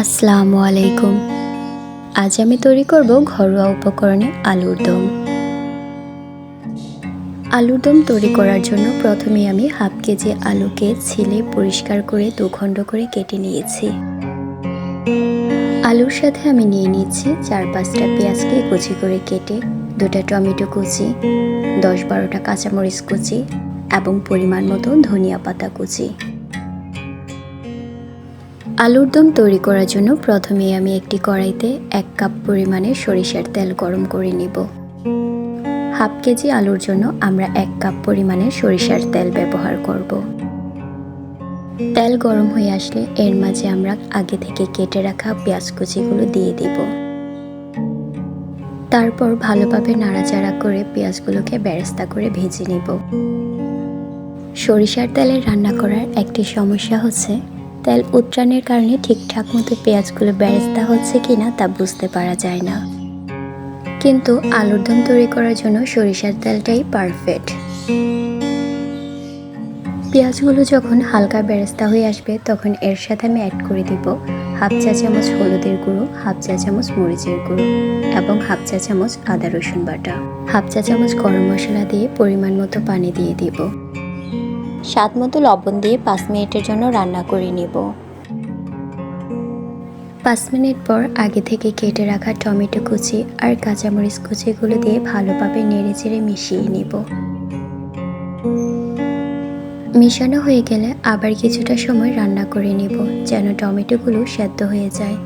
আসসালামু আলাইকুম। আজ আমি তৈরি করব ঘরোয়া উপকরণে আলুর দম। আলুর দম তৈরি করার জন্য প্রথমে আমি হাফ কেজি আলুকে ছিলে পরিষ্কার করে দু খণ্ড করে কেটে নিয়েছি। আলুর সাথে আমি নিয়ে নিচ্ছি চার পাঁচটা পেঁয়াজকে কুচি করে কেটে দুটা টমেটো কুচি, দশ বারোটা কাঁচামরিচ কুচি এবং পরিমাণ মতো ধনিয়া পাতা কুচি। আলুর দম তৈরি করার জন্য প্রথমে আমি একটি কড়াইতে এক কাপ পরিমাণে সরিষার তেল গরম করে নিব। হাফ কেজি আলুর জন্য আমরা এক কাপ পরিমাণে সরিষার তেল ব্যবহার করব। তেল গরম হয়ে আসলে এর মাঝে আমরা আগে থেকে কেটে রাখা পেঁয়াজ কুচিগুলো দিয়ে দিব। তারপর ভালোভাবে নাড়াচাড়া করে পেঁয়াজগুলোকে বেরেস্তা করে ভেজে নিব। সরিষার তেলে রান্না করার একটি সমস্যা হচ্ছে তেল উত্রাণের কারণে ঠিকঠাক মতো পেঁয়াজগুলো বেরেস্তা হচ্ছে কিনা তা বুঝতে পারা যায় না। কিন্তু আলুর দম তৈরি করার জন্য সরিষার তেলটাই পারফেক্ট পেঁয়াজগুলো যখন হালকা বেরেস্তা হয়ে আসবে, তখন এর সাথে আমি অ্যাড করে দিব হাফ চা চামচ হলুদের গুঁড়ো, হাফ চা চামচ মরিচের গুঁড়ো এবং হাফ চা চামচ আদা রসুন বাটা। হাফ চা চামচ গরম মশলা দিয়ে পরিমাণ মতো পানি দিয়ে দিব। স্বাদ মতো লবণ দিয়ে পাঁচ মিনিটের জন্য রান্না করে নেব। পাঁচ মিনিট পর আগে থেকে কেটে রাখা টমেটো কুচি আর কাঁচামরিচ কুচিগুলো দিয়ে ভালোভাবে নেড়ে চেড়ে মিশিয়ে নিব। মিশানো হয়ে গেলে আবার কিছুটা সময় রান্না করে নেব যেন টমেটোগুলো সেদ্ধ হয়ে যায়।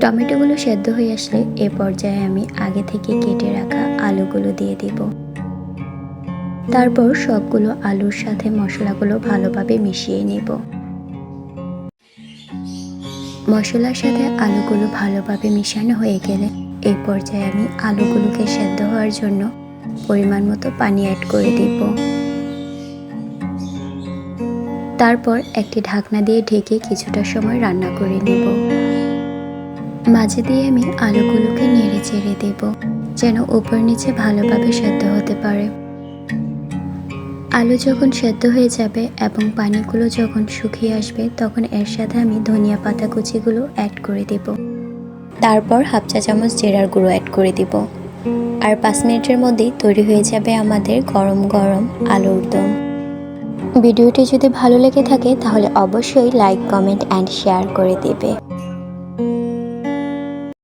টমেটোগুলো সেদ্ধ হয়ে আসলে এ পর্যায়ে আমি আগে থেকে কেটে রাখা আলুগুলো দিয়ে দিব। তারপর সবগুলো আলুর সাথে মশলাগুলো ভালোভাবে মিশিয়ে নেব। মশলার সাথে আলুগুলো ভালোভাবে মিশানো হয়ে গেলে এই পর্যায়ে আমি আলুগুলোকে সেদ্ধ হওয়ার জন্য পরিমাণ মতো পানি অ্যাড করে দেব। তারপর একটি ঢাকনা দিয়ে ঢেকে কিছুটা সময় রান্না করে নেব। মাঝে দিয়ে আমি আলুগুলোকে নেড়ে চেড়ে দেব, যেন উপর নিচে ভালোভাবে সেদ্ধ হতে পারে। আলু যখন সেদ্ধ হয়ে যাবে এবং পানিগুলো যখন শুকিয়ে আসবে, তখন এর সাথে আমি ধনিয়া পাতা কুচিগুলো অ্যাড করে দেব। তারপর হাফ চা চামচ জেরার গুঁড়ো অ্যাড করে দিব। আর পাঁচ মিনিটের মধ্যেই তৈরি হয়ে যাবে আমাদের গরম গরম আলুর দম। ভিডিওটি যদি ভালো লেগে থাকে, তাহলে অবশ্যই লাইক কমেন্ট অ্যান্ড শেয়ার করে দেবে।